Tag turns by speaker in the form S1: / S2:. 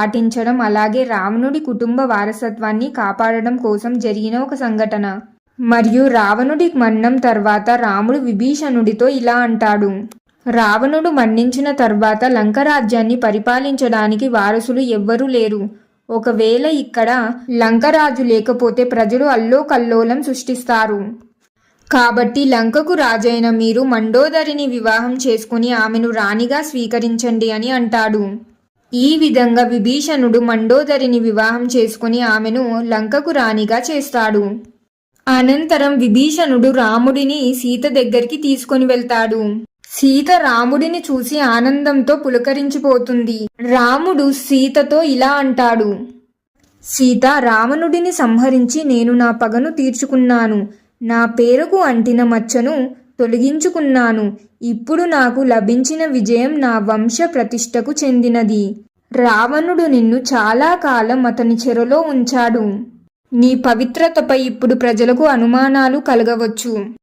S1: పాటించడం అలాగే రావణుడి కుటుంబ వారసత్వాన్ని కాపాడడం కోసం జరిగిన ఒక సంఘటన. మరియు రావణుడి మరణం తర్వాత రాముడు విభీషణుడితో ఇలా అంటాడు. రావణుడు మరణించిన తర్వాత లంక రాజ్యాన్ని పరిపాలించడానికి వారసులు ఎవ్వరూ లేరు. ఒకవేళ ఇక్కడ లంకరాజు లేకపోతే ప్రజలు అల్లోకల్లోలం సృష్టిస్తారు. కాబట్టి లంకకు రాజైన మీరు మండోదరిని వివాహం చేసుకుని ఆమెను రాణిగా స్వీకరించండి అని అంటాడు. ఈ విధంగా విభీషణుడు మండోదరిని వివాహం చేసుకుని ఆమెను లంకకు రాణిగా చేస్తాడు. అనంతరం విభీషణుడు రాముడిని సీత దగ్గరికి తీసుకొని వెళ్తాడు. సీత రాముడిని చూసి ఆనందంతో పులకరించిపోతుంది. రాముడు సీతతో ఇలా అంటాడు. సీత రావణుడిని సంహరించి నేను నా పగను తీర్చుకున్నాను. నా పేరుకు అంటిన మచ్చను తొలగించుకున్నాను. ఇప్పుడు నాకు లభించిన విజయం నా వంశ ప్రతిష్టకు చెందినది. రావణుడు నిన్ను చాలా కాలం అతని చెరలో ఉంచాడు. నీ పవిత్రతపై ఇప్పుడు ప్రజలకు అనుమానాలు కలగవచ్చు.